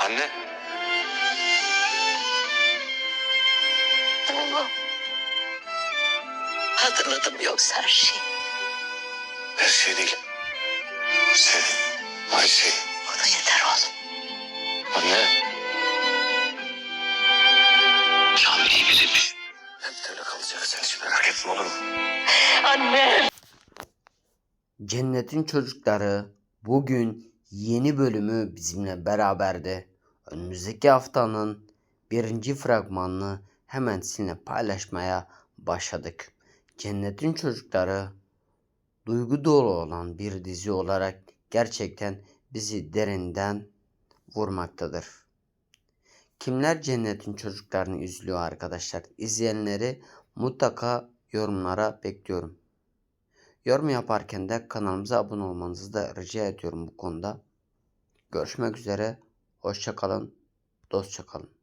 Anne. Oğlum. Hatırladım yoksa her şeyi. Her şey değil. Senin. Ayşe. O da yeter oğlum. Anne. İyi biriymiş. Hep böyle kalacak sen hiç merak etme olur mu? Anne. Cennetin Çocukları bugün yeni bölümü bizimle beraberdi. Önümüzdeki haftanın birinci fragmanını hemen sizinle paylaşmaya başladık. Cennetin Çocukları duygu dolu olan bir dizi olarak gerçekten bizi derinden vurmaktadır. Kimler Cennetin Çocuklarını izliyor arkadaşlar? İzleyenleri mutlaka yorumlara bekliyorum. Yorum yaparken de kanalımıza abone olmanızı da rica ediyorum bu konuda. Görüşmek üzere. Hoşçakalın. Dostça kalın.